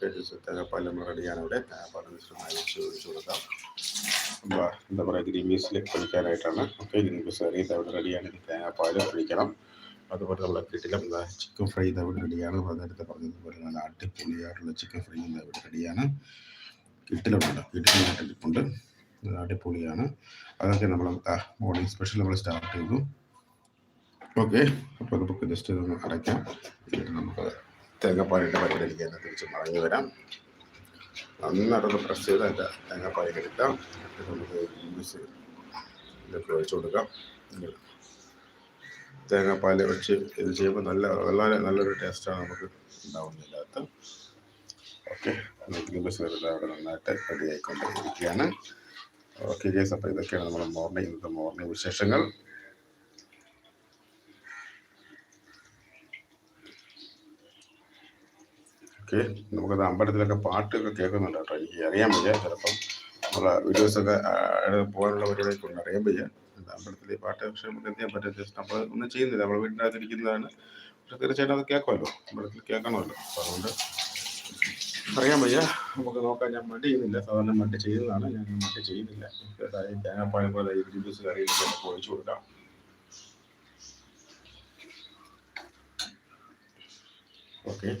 Okay തേങ്ങാപ്പാൽ നമ്മൾ തേങ്ങാപ്പാൽ മിശ്രമായി വെച്ച് ഒഴിച്ചു കൊടുക്കാം. എന്താ പറയുക ഗ്രീൻ പീസിലേക്ക് പൊളിക്കാനായിട്ടാണ് ഓക്കെ ഗ്രീൻ പീസ് കറി അവിടെ റെഡിയാണ് തേങ്ങാപ്പാൽ ഒഴിക്കണം അതുപോലെ നമ്മളെ കിട്ടിലും ചിക്കൻ ഫ്രൈ ഇത് അവിടെ റെഡിയാണ് നേരത്തെ പറഞ്ഞതുപോലെ നല്ല അടിപൊളിയായിട്ടുള്ള ചിക്കൻ ഫ്രൈ ഇത് റെഡിയാണ് കിട്ടിലുണ്ട് കിട്ടിലായിട്ട് ഇരിപ്പുണ്ട് അടിപൊളിയാണ്. അതൊക്കെ നമ്മൾ മോർണിംഗ് സ്പെഷ്യൽ നമ്മൾ സ്റ്റാർട്ട് ചെയ്തു. ഓക്കെ അപ്പോൾ നമുക്ക് ജസ്റ്റ് ഇതൊന്ന് അടയ്ക്കാം. എന്നിട്ട് നമുക്ക് തേങ്ങാപ്പാലിന്റെ പരിപാടിയിലേക്ക് തന്നെ തിരിച്ച് മടങ്ങി വരാം. നന്നായിട്ടൊന്ന് പ്രസ് ചെയ്ത് അതിന്റെ തേങ്ങാപ്പാലിൽ എടുക്കാം. നമുക്ക് ജ്യൂസ് ഇതൊക്കെ ഒഴിച്ചു കൊടുക്കാം. തേങ്ങാപ്പാൽ ഒഴിച്ച് ഇത് ചെയ്യുമ്പോൾ നല്ല വളരെ നല്ലൊരു ടേസ്റ്റാണ് നമുക്ക് ഉണ്ടാവുന്നതിനകത്ത് ഓക്കെ വരുന്നത് അവിടെ നന്നായിട്ട് റെഡി ആയിക്കൊണ്ടിരിക്കുകയാണ്. ഓക്കെ കേസ് അപ്പോൾ ഇതൊക്കെയാണ് നമ്മുടെ മോർണിംഗ് ഇന്നത്തെ മോർണിംഗ് വിശേഷങ്ങൾ. ഓക്കെ നമുക്കത് അമ്പലത്തിലൊക്കെ പാട്ടൊക്കെ കേൾക്കുന്നുണ്ട് കേട്ടോ. എനിക്ക് അറിയാൻ വയ്യ ചിലപ്പം നമ്മളെ വീഡിയോസൊക്കെ പോകാനുള്ള പരിപാടിയൊക്കെ ഉണ്ട്. അറിയാൻ വയ്യ. അമ്പലത്തിലെ പാട്ട് പക്ഷെ നമുക്ക് എന്ത് ചെയ്യാൻ പറ്റും? ജസ്റ്റ് നമ്മൾ ഒന്നും ചെയ്യുന്നില്ല. നമ്മൾ വീടിന്റെ അകത്ത് ഇരിക്കുന്നതാണ് പക്ഷെ തീർച്ചയായിട്ടും അത് കേൾക്കുമല്ലോ. അമ്പലത്തിൽ കേൾക്കണമല്ലോ. അതുകൊണ്ട് അറിയാൻ വയ്യ. നമുക്ക് നോക്കാൻ ഞാൻ മട്ട് ചെയ്യുന്നില്ല. സാധാരണ മടി ചെയ്യുന്നതാണ്. ഞാൻ മട്ട് ചെയ്യുന്നില്ല. തേങ്ങാപ്പാലും പോലെ ജ്യൂസ് കറിയിലേക്ക് ഓക്കെ നമുക്ക് ഒഴിച്ചു കൊടുക്കാം. ജ്യൂസ്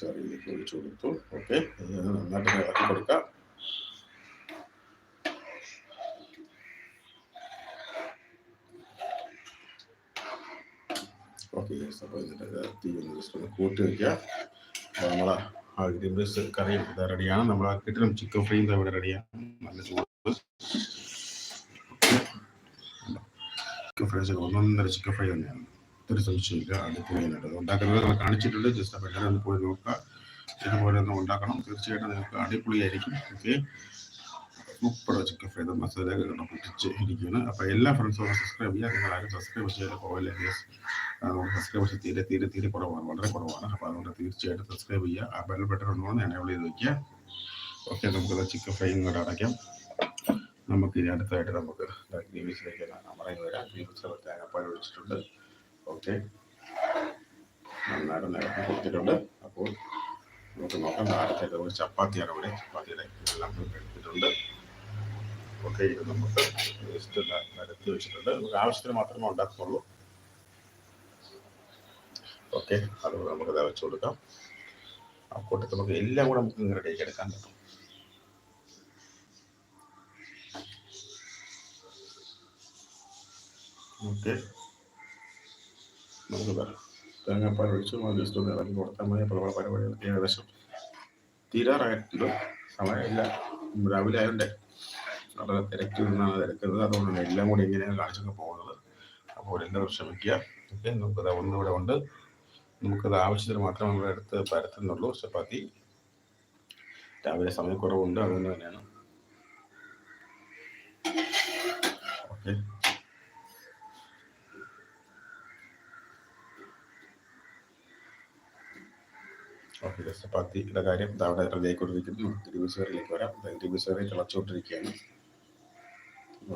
കറിയിലേക്ക് ഒഴിച്ചു കൊടുത്തു ഓക്കെ നന്നായിട്ട് ഇളക്കി കൊടുക്കാം ഓക്കെ അപ്പോൾ ഇതിന്റെ തീ ഒന്ന് ജസ്റ്റ് ഒന്ന് കൂട്ടി വയ്ക്കുക അപ്പോൾ നമ്മളെ ആ ഗ്രീൻ പീസ് കറിയും ഇത് റെഡിയാണ് നമ്മൾ ആ കിട്ടണം ചിക്കൻ ഫ്രൈയും ഇവിടെ റെഡിയാണ് നല്ല ചൂട് ചിക്കൻ ഫ്രൈ ഒന്നൊന്നര ചിക്കൻ ഫ്രൈ തന്നെയാണ് ഒരു സംശയമില്ല അടിപൊളിയായിട്ട് ഉണ്ടാക്കുന്നത് നമ്മൾ കാണിച്ചിട്ടുണ്ട്. ജസ്റ്റ് അപ്പോൾ എല്ലാവരും ഒന്ന് പോയി നോക്കുക. ഇതുപോലെ ഒന്ന് ഉണ്ടാക്കണം. തീർച്ചയായിട്ടും നിങ്ങൾക്ക് അടിപൊളിയായിരിക്കും. Okay super chicken fry masala പൊട്ടിച്ച് ഇരിക്കുകയാണ്. അപ്പോൾ എല്ലാ ഫ്രണ്ട്സും സബ്സ്ക്രൈബ് ചെയ്യുക. നിങ്ങൾ ആരും സബ്സ്ക്രൈബ് ചെയ്യാതെ പോകില്ല? നമുക്ക് സബ്സ്ക്രൈബേഴ്സ് തീരെ തീരെ തീരെ കുറവാണ്. വളരെ കുറവാണ്. അപ്പോൾ അതുകൊണ്ട് തീർച്ചയായിട്ടും സബ്സ്ക്രൈബ് ചെയ്യുക. ആ ബെൽ ബട്ടൺ ഉണ്ടോ എനേബിൾ ചെയ്ത് വയ്ക്കുക ഓക്കെ നമുക്കത് ചിക്കൻ ഫ്രൈ ഇങ്ങോട്ട് അടയ്ക്കാം. നമുക്ക് ഇനി അടുത്തായിട്ട് നമുക്ക് ഗ്രീവീസിലേക്ക് മറങ്ങി വരാം ഗ്രീവീസ് തേങ്ങാപ്പാൽ ഒഴിച്ചിട്ടുണ്ട് ഓക്കെ. നന്നായിട്ട് നിരത്തി കൊടുത്തിട്ടുണ്ട്. അപ്പോൾ നമുക്ക് നോക്കാം. അടുത്തായിട്ട് ഒരു ചപ്പാത്തിയാണ് ഇവിടെ ചപ്പാത്തിയുടെ എല്ലാം എടുത്തിട്ടുണ്ട്. ഓക്കെ ഇത് നമുക്ക് ജസ്റ്റ് നിരത്തി വെച്ചിട്ടുണ്ട്. നമുക്ക് ആവശ്യത്തിന് മാത്രമേ ഉണ്ടാക്കുള്ളൂ. ഓക്കെ അത് നമുക്ക് വെച്ച് കൊടുക്കാം. ആ കൂട്ടത്തിൽ നമുക്ക് എല്ലാം കൂടെ നമുക്ക് റെഡിയാക്കി എടുക്കാൻ പറ്റും. ഓക്കെ. നമുക്ക് തേങ്ങാപ്പാൽ ഒഴിച്ച് നമ്മൾ ജസ്റ്റ് ഒന്ന് ഇറങ്ങി കൊടുത്താൽ മതി. അപ്പോൾ നമ്മുടെ പരിപാടികൾക്ക് ഏകദേശം തീരാറായിട്ടുണ്ട്. സമയമില്ല. രാവിലെ ആയതുകൊണ്ട് വളരെ തിരക്കി നിന്നാണ് തിരക്കുന്നത്. അതുകൊണ്ടാണ് എല്ലാം കൂടി ഇങ്ങനെയാണ് കാണിച്ചൊക്കെ പോകുന്നത്. അപ്പോൾ എല്ലാവരും ക്ഷമിക്കുക ഓക്കെ നമുക്കത് ഒന്നിവിടെ ഉണ്ട്. നമുക്കത് ആവശ്യത്തിന് മാത്രമേ നമ്മുടെ അടുത്ത് പരത്തുന്നുള്ളൂ. ചപ്പാത്തി രാവിലെ സമയക്കുറവുണ്ട്. അതുകൊണ്ട് തന്നെയാണ്. ഓക്കെ ഓക്കെ ചപ്പാത്തിയുടെ കാര്യം അവിടെ റെഡിയായിക്കൊണ്ടിരിക്കുന്നു ഗ്രീവീസ് കറിയിലേക്ക് വരാം. ഗ്രീവീസ് കറി തിളച്ചുകൊണ്ടിരിക്കുകയാണ്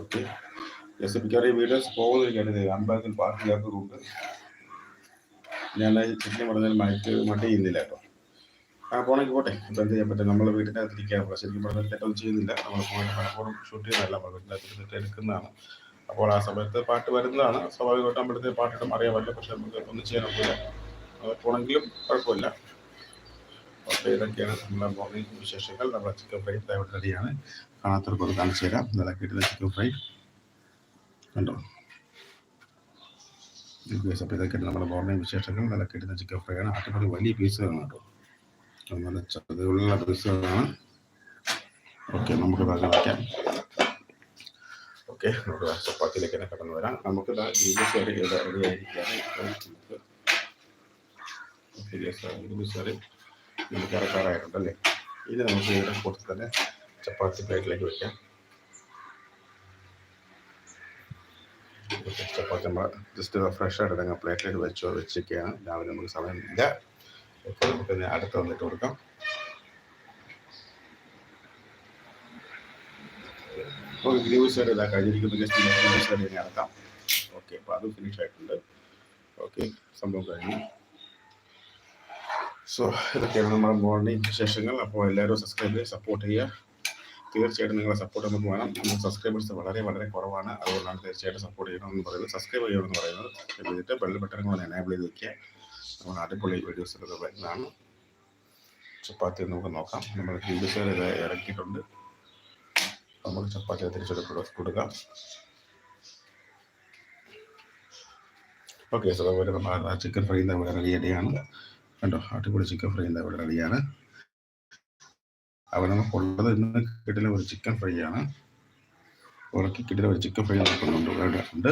ഓക്കെ. ജസ്റ്റ് മിക്കവാറും വീഡിയോസ് പോകുന്നിരിക്കുകയാണ് അമ്പലത്തിൽ പാർക്ക് ചെയ്യാത്തതുകൊണ്ട് ഞാൻ ചിക്കൻ പറഞ്ഞാൽ മറ്റ് മട്ട് ചെയ്യുന്നില്ല കേട്ടോ. ആ പോണെങ്കിൽ പോട്ടെ. ഇപ്പം എന്ത് ചെയ്യാൻ പറ്റും? നമ്മളെ വീട്ടിന്റെ അകത്തിരിക്കുക ശരിക്കും പറഞ്ഞാൽ തെറ്റൊന്നും ചെയ്യുന്നില്ല. നമ്മൾ പോയിട്ട് പലപ്പോഴും ഷൂട്ട് ചെയ്യുന്നതല്ല. നമ്മൾ വീട്ടിന്റെ അകത്ത് എടുക്കുന്നതാണ്. അപ്പോൾ ആ സമയത്ത് പാട്ട് വരുന്നതാണ്. സ്വാഭാവികമായിട്ടും അമ്പലത്തിൽ പാട്ടിട്ടും പറ്റില്ല. പക്ഷെ നമുക്ക് ഒന്നും ചെയ്യാൻ പറ്റില്ല പോണെങ്കിലും കുഴപ്പമില്ല. അപ്പോൾ ഇതൊക്കെയാണ് നമ്മുടെ മോർണിംഗ് വിശേഷങ്ങൾ. നമ്മുടെ ചിക്കൻ ഫ്രൈ ഇവിടെ റെഡിയാണ് കാണാത്തവർക്ക് ഒന്ന് കാണിച്ചു തരാം. നല്ല കിട്ടുന്ന ചിക്കൻ ഫ്രൈ കണ്ടോ? അപ്പോൾ ഇതൊക്കെ നമ്മുടെ മോർണിംഗ് വിശേഷങ്ങൾ. നല്ല കിട്ടുന്ന ചിക്കൻ ഫ്രൈ ആണ്. അടിപൊളി വലിയ പീസുകളാണ് കേട്ടോ. അത് നല്ല ചതുള്ള പീസുകളാണ് ഓക്കെ നമുക്ക് അത് വയ്ക്കാം ഓക്കെ നമ്മുടെ ചപ്പാത്തിയിലേക്ക് തന്നെ കടന്നു വരാം. നമുക്ക് ഗ്രീബീസ് കറി റെഡി നമുക്ക് ഇറക്കാറായിട്ടുണ്ടല്ലേ ഇത് നമുക്ക് ഇവിടെ കൊടുത്ത് തന്നെ ചപ്പാത്തി പ്ലേറ്റിലേക്ക് വെക്കാം. ചപ്പാത്തി നമ്മൾ ജസ്റ്റ് ഫ്രഷ് ആയിട്ട് ഞങ്ങൾ പ്ലേറ്റിലേക്ക് വെച്ചോ വെച്ചൊക്കെയാണ് രാവിലെ നമുക്ക് സമയമില്ല. ഓക്കെ നമുക്ക് അടുത്ത് വന്നിട്ട് കൊടുക്കാം. ഓക്കെ ഗ്രീവി സൈഡ് ഇതാ കഴിഞ്ഞിരിക്കുന്ന. ജസ്റ്റ് ഗ്രീവി സൈഡ് ഇനി ഓക്കെ അപ്പോൾ അത് ഫിനിഷ് ആയിട്ടുണ്ട്. ഓക്കെ സംഭവം കഴിഞ്ഞു. സോ ഇതൊക്കെയാണ് നമ്മുടെ മോർണിംഗ് വിശേഷങ്ങൾ. അപ്പോൾ എല്ലാവരും സബ്സ്ക്രൈബ് ചെയ്ത് സപ്പോർട്ട് ചെയ്യുക. തീർച്ചയായിട്ടും നിങ്ങളെ സപ്പോർട്ട് നമുക്ക് വേണം. നമ്മൾ സബ്സ്ക്രൈബേഴ്സ് വളരെ വളരെ കുറവാണ്. അതുകൊണ്ടാണ് തീർച്ചയായിട്ടും സപ്പോർട്ട് ചെയ്യണമെന്ന് പറയുന്നത്. സബ്സ്ക്രൈബ് ചെയ്യണമെന്ന് പറയുന്നത്. ചെയ്തിട്ട് ബെൽ ബട്ടൺ കൂടെ എനേബിൾ ചെയ്ത് വയ്ക്കുക നമ്മൾ അടിപൊളി വീഡിയോസ് വരുന്നതാണ് ചപ്പാത്തി നമുക്ക് നോക്കാം. നമ്മൾ ഗ്രീബിസ് ഇത് ഇറക്കിയിട്ടുണ്ട്. നമുക്ക് ചപ്പാത്തി തിരിച്ചെടുക്കുക കൊടുക്കാം ഓക്കെ സോ അതുപോലെ നമ്മൾ ചിക്കൻ ഫ്രൈ ഇവിടെ റെഡിയാണ് കണ്ടോ? അടിപൊളി ചിക്കൻ ഫ്രൈ എന്താ ഇവിടെ റെഡിയാണ് അപ്പോൾ നമുക്കുള്ളത് ഇന്ന് കിട്ടിലെ ഒരു ചിക്കൻ ഫ്രൈ ആണ്. ഉറക്കി കിട്ടിലെ ഒരു ചിക്കൻ ഫ്രൈ നമുക്കുണ്ട് ഉണ്ട്.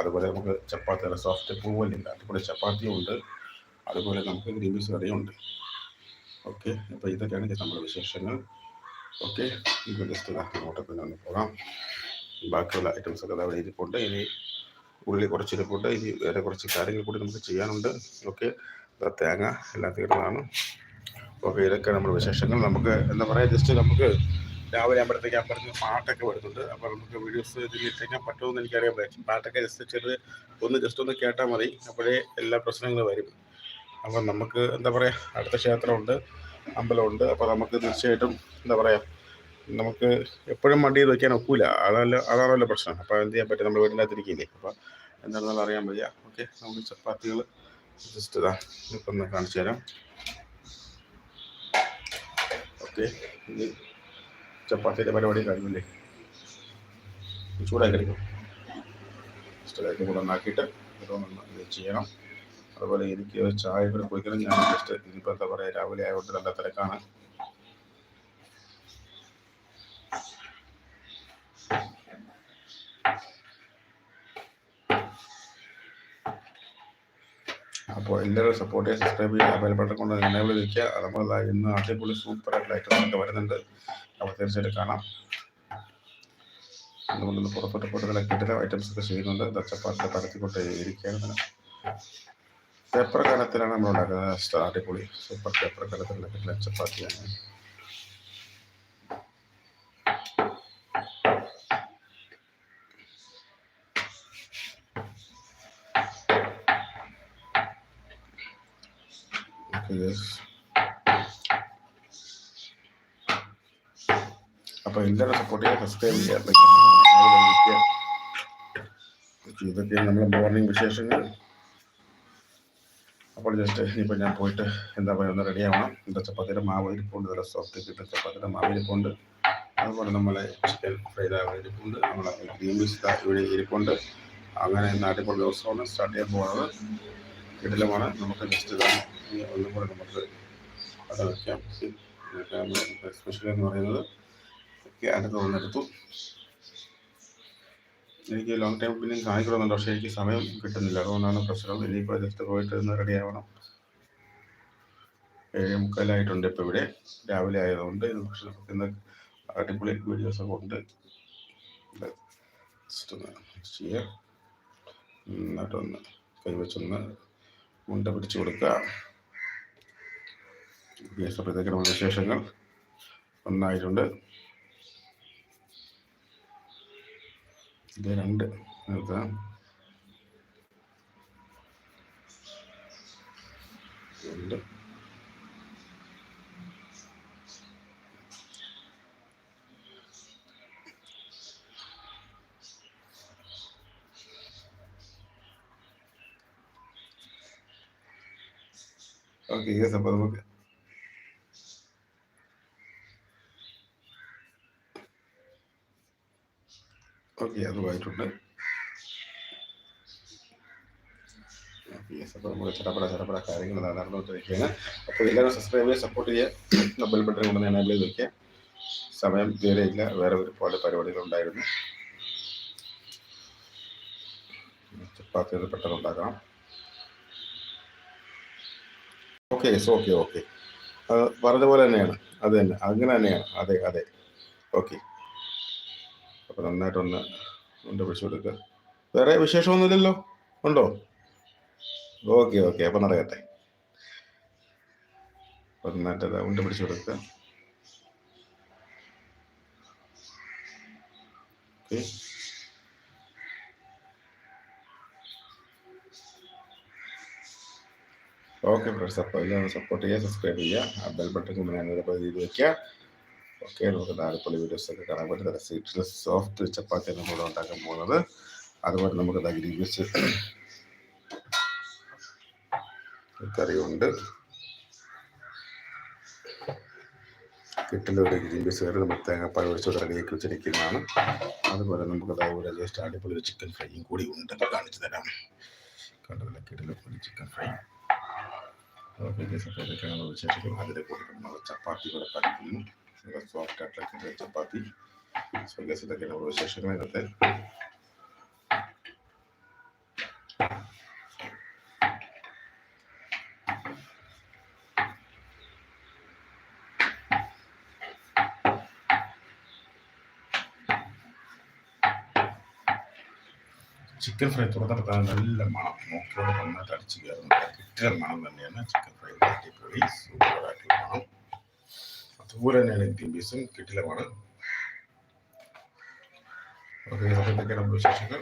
അതുപോലെ നമുക്ക് ചപ്പാത്തി അല്ല സോഫ്റ്റ് പൂവല്ലില്ല അതുപോലെ ചപ്പാത്തിയും ഉണ്ട്. അതുപോലെ നമുക്ക് ഗ്രീൻസ് കറിയും ഉണ്ട്. ഓക്കെ. അപ്പോൾ ഇതൊക്കെയാണ് നമ്മുടെ വിശേഷങ്ങൾ. ഓക്കെ. ഇപ്പോൾ ജസ്റ്റ് അങ്ങോട്ട് പിന്നെ ഒന്ന് പോകാം. ബാക്കിയുള്ള ഐറ്റംസ് ഒക്കെ അവിടെ ഇരിപ്പുണ്ട്. ഇനി ഉള്ളിൽ കുറച്ച് ഇരിപ്പുണ്ട്. ഇനി വേറെ കുറച്ച് കാര്യങ്ങൾ കൂടി നമുക്ക് ചെയ്യാനുണ്ട്. ഓക്കെ. തേങ്ങ എല്ലാം തീർന്നതാണ്. ഓക്കെ ഇതൊക്കെ നമ്മുടെ വിശേഷങ്ങൾ. നമുക്ക് എന്താ പറയുക ജസ്റ്റ് നമുക്ക് രാവിലെ ആകുമ്പോഴത്തേക്ക് അപ്പുറത്ത് പാട്ടൊക്കെ വരുന്നുണ്ട്. അപ്പോൾ നമുക്ക് വീഡിയോസ് ഇതിലിട്ടേക്കാൻ പറ്റുമെന്ന് എനിക്കറിയാൻ പറ്റും പാട്ടൊക്കെ ജസ്റ്റ് ചെറുത് ഒന്ന് ജസ്റ്റ് ഒന്ന് കേട്ടാൽ മതി. അപ്പോഴേ എല്ലാ പ്രശ്നങ്ങളും വരും. അപ്പം നമുക്ക് എന്താ പറയുക അടുത്ത ക്ഷേത്രമുണ്ട് അമ്പലമുണ്ട്. അപ്പോൾ നമുക്ക് തീർച്ചയായിട്ടും എന്താ പറയുക നമുക്ക് എപ്പോഴും മടി വയ്ക്കാൻ ഒക്കൂല. അതല്ല അതാണല്ലോ പ്രശ്നം. അപ്പോൾ എന്ത് ചെയ്യാൻ പറ്റും? നമ്മൾ വീടിന്റെ അകത്തിരിക്കില്ലേ അപ്പോൾ എന്താണെന്നുള്ള അറിയാൻ വയ്യ. ഓക്കെ നമുക്ക് ചപ്പാത്തികൾ ജസ്റ്റ് ഇതാ ഇപ്പം ഒന്ന് കാണിച്ചു തരാം. ഓക്കെ. ഇനി ചപ്പാത്തിയുടെ പരിപാടി കഴിഞ്ഞില്ലേ ചൂടായി കഴിക്കും ജസ്റ്റ് കൂടെ ഉണ്ടാക്കിയിട്ട് ഇതൊന്ന് ചെയ്യണം. അതുപോലെ എനിക്ക് ചായ കൂടെ കുടിക്കണം. ഞാൻ ജസ്റ്റ് ഇനിയിപ്പോൾ എന്താ പറയുക രാവിലെ ആയതുകൊണ്ട് നല്ല തിരക്കാണ്. അപ്പോൾ എല്ലാവരും സപ്പോർട്ട് ചെയ്യുക സബ്സ്ക്രൈബ് ചെയ്യുക ബെൽ ബട്ടൺ കൊണ്ട് എനേബിൾ വയ്ക്കുക നമ്മൾ ഇന്ന് അടിപൊളി സൂപ്പർ ആയിട്ടുള്ള ഐറ്റംസ് ഒക്കെ വരുന്നുണ്ട്. അപ്പോൾ തീർച്ചയായിട്ടും കാണാം. അതുകൊണ്ടൊന്ന് പുറത്തോട്ട് പോയിട്ട് കിട്ടുന്ന ഐറ്റംസ് ഒക്കെ ചെയ്യുന്നുണ്ട്. ദച്ചപ്പാട്ട് പരത്തിക്കൊണ്ട് ഇരിക്കുകയാണ് പേപ്പർ കാലത്തിലാണ് നമ്മൾ ഉണ്ടാക്കുന്നത് അടിപൊളി. സൂപ്പർ പേപ്പർ കാലത്തിലുള്ള കിട്ടുന്ന ചപ്പാത്തിയാണ്. യെസ് അപ്പോൾ എല്ലാവരും സപ്പോർട്ട് ചെയ്യുക? സബ്സ്ക്രൈബ് ചെയ്യുക ഇതൊക്കെയാണ് നമ്മുടെ മോർണിംഗ് വിശേഷങ്ങൾ. അപ്പോൾ ജസ്റ്റ് ഇനിയിപ്പോൾ ഞാൻ പോയിട്ട് എന്താ പറയുക ഒന്ന് റെഡി ആവണം. എന്താ ചപ്പാത്തിയുടെ മാവ് ഇരിപ്പുണ്ട് നല്ല സോഫ്റ്റ് കിട്ടുന്ന ചപ്പാത്തിയുടെ മാവ് ഇരിപ്പുണ്ട് അതുപോലെ നമ്മളെ ചിക്കൻ ഫ്രൈഡ് ഇരിപ്പുണ്ട് നമ്മളെ ഗ്രീൻ പീസ് ഇവിടെ ഇരിപ്പുണ്ട് അങ്ങനെ നാട്ടിപ്പോൾ ദിവസമാണ് സ്റ്റാർട്ട് ചെയ്യാൻ പോകുന്നത് കിടിലമാണ്. നമുക്ക് ജസ്റ്റ് ഇതാണ് ഇനി ഒന്നും കൂടെ നമുക്ക് അത് വയ്ക്കാം സ്പെഷ്യൽ എന്ന് പറയുന്നത് ഒക്കെ അടുത്ത് വന്നെടുത്തു എനിക്ക് ലോങ് ടൈം പിന്നെയും കാണിക്കണമെന്നുണ്ട്. പക്ഷേ എനിക്ക് സമയം കിട്ടുന്നില്ല. അതുകൊണ്ടാണ് പ്രശ്നം. ഇനിയിപ്പോൾ ജസ്റ്റ് പോയിട്ട് ഒന്ന് റെഡി ആവണം. ഏഴ് മുക്കാലായിട്ടുണ്ട് ഇപ്പോൾ ഇവിടെ. രാവിലെ ആയതുകൊണ്ട് ഇത് പക്ഷെ നമുക്ക് ഇന്ന് അടിപൊളി വീഡിയോസൊക്കെ ഉണ്ട്. എന്നിട്ടൊന്ന് കൈവച്ചൊന്ന് മുണ്ട പിടിച്ചു കൊടുക്കുക വിശേഷങ്ങൾ ഒന്നായിട്ടുണ്ട്. ഇത് രണ്ട് നിർത്താം. രണ്ട്. ഓക്കെ യെസ് നമുക്ക് ഓക്കെ അതുമായിട്ടുണ്ട്. അപ്പോൾ നമുക്ക് ചടപട ചടപട കാര്യങ്ങൾ നടന്നുകൊണ്ടിരിക്കുകയാണ്. അപ്പോൾ എല്ലാവരും സബ്സ്ക്രൈബ് ചെയ്യുക സപ്പോർട്ട് ചെയ്യുക. ബെൽ ബട്ടൺ കൊണ്ട് എനേബിൾ ചെയ്ത് വയ്ക്കുക സമയം തീരെ ഇല്ല വേറെ ഒരുപാട് പരിപാടികളുണ്ടായിരുന്നു ചപ്പാത്തി അത് പെട്ടെന്ന് ഉണ്ടാക്കണം. Okay okay okay. പറഞ്ഞ പോലെ തന്നെയാണ്. അത് തന്നെ. അങ്ങനെ തന്നെയാണ്. അതെ അതെ. ഓക്കെ. അപ്പോൾ നന്നായിട്ടൊന്ന് ഉണ്ട് പിടിച്ചു കൊടുക്കുക വേറെ വിശേഷമൊന്നുമില്ലല്ലോ? ഉണ്ടോ? Okay okay. അപ്പം നടക്കട്ടെ. നന്നായിട്ട് ഉണ്ട് പിടിച്ചു കൊടുക്കുക ഓക്കെ. Okay friends. അപ്പോൾ എല്ലാം സപ്പോർട്ട് ചെയ്യുക സബ്സ്ക്രൈബ് ചെയ്യുക. ബെൽ ബട്ടൺ കൂടി ഞാൻ ചെയ്ത് വയ്ക്കുക ഓക്കെ നമുക്ക് താഴെപ്പുള്ള വീഡിയോസ് ഒക്കെ കാണാൻ പറ്റുന്ന സീറ്റ്ലെസ് സോഫ്റ്റ് ചപ്പാത്തിയാണ് കൂടെ ഉണ്ടാക്കാൻ പോകുന്നത്. അതുപോലെ നമുക്ക് ഗ്രീവീസ് കറിയുണ്ട് കിട്ടലൊരു ഗ്രീൻ പീസ് കറി നമ്മൾ തേങ്ങാപ്പാൽ ഒഴിച്ച് റെഡിയാക്കി വെച്ചിരിക്കുന്നതാണ്. അതുപോലെ നമുക്ക് അതേപോലെ ജസ്റ്റ് അടിപൊളി ഒരു ചിക്കൻ ഫ്രൈയും കൂടി ഉണ്ട്. കാണിച്ചു തരാം. കണ്ടതില്ല കിട്ടിലെ ചിക്കൻ ഫ്രൈ ഇതൊക്കെയാണ് വിശേഷിക്കും അതിന്റെ കൂടെ നമ്മൾ ചപ്പാത്തി കൂടെ പരത്തുന്നു സോഫ്റ്റ് ആയിട്ടുള്ള ചപ്പാത്തി സോ ഗസ് ഇതൊക്കെയാണ് നമ്മുടെ വിശേഷങ്ങൾ ഇന്നത്തെ ചിക്കൻ ഫ്രൈ തുറന്നെടുത്താൽ നല്ല മണം നോക്കിയോട് നന്നായിട്ട് അടിച്ച് കയറുന്നുണ്ട് കിട്ടിയ മണം തന്നെയാണ് ചിക്കൻ ഫ്രൈ അടിപൊളി സൂപ്പറായിട്ടുള്ള മണം അതുപോലെ തന്നെയാണ് പീസും കിട്ടിലുമാണ് അപ്പോഴത്തേക്ക് നമ്മുടെ വിശേഷങ്ങൾ?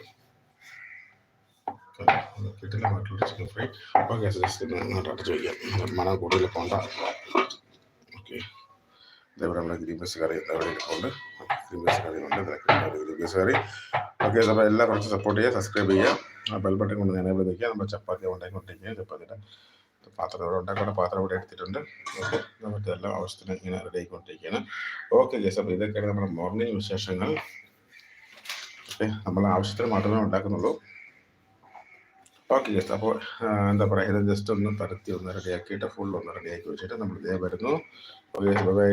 കൂടുതൽ പോണ്ട ഓക്കെ. ഇതേപോലെ നമ്മുടെ ഗ്രീൻ പീസ് കറി ഇരിപ്പുണ്ട്. ഗ്രീൻ പീസ് കറി ഉണ്ട്. ഗ്രീൻ പീസ് കറി. ഓക്കെ അപ്പോൾ എല്ലാം കുറച്ച് സപ്പോർട്ട് ചെയ്യുക സബ്സ്ക്രൈബ് ചെയ്യുക. ആ ബെൽ ബട്ടൺ കൊണ്ട് ഇവിടെ വയ്ക്കുക നമ്മൾ ചപ്പാത്തി ഉണ്ടാക്കിക്കൊണ്ടിരിക്കുക ചപ്പാത്തിയുടെ പാത്രം ഇവിടെ ഉണ്ടാക്കുന്ന പാത്രം ഇവിടെ എടുത്തിട്ടുണ്ട്. നമുക്ക് എല്ലാം ആവശ്യത്തിന് ഇങ്ങനെ റെഡി ആയിക്കൊണ്ടിരിക്കുകയാണ് ഓക്കെ ഗേസ് അപ്പോൾ ഇതൊക്കെയാണ് നമ്മുടെ മോർണിംഗ് വിശേഷങ്ങൾ. ഓക്കെ നമ്മൾ ആവശ്യത്തിന് മാത്രമേ ഉണ്ടാക്കുന്നുള്ളൂ. ഓക്കെ ജസ്റ്റ് അപ്പോൾ എന്താ പറയുക ഇത് ജസ്റ്റ് ഒന്ന് പരത്തി ഒന്ന് റെഡിയാക്കിയിട്ട് ഫുൾ ഒന്ന് റെഡിയാക്കി വെച്ചിട്ട് നമ്മൾ ഇതേ വരുന്നു. Okay bye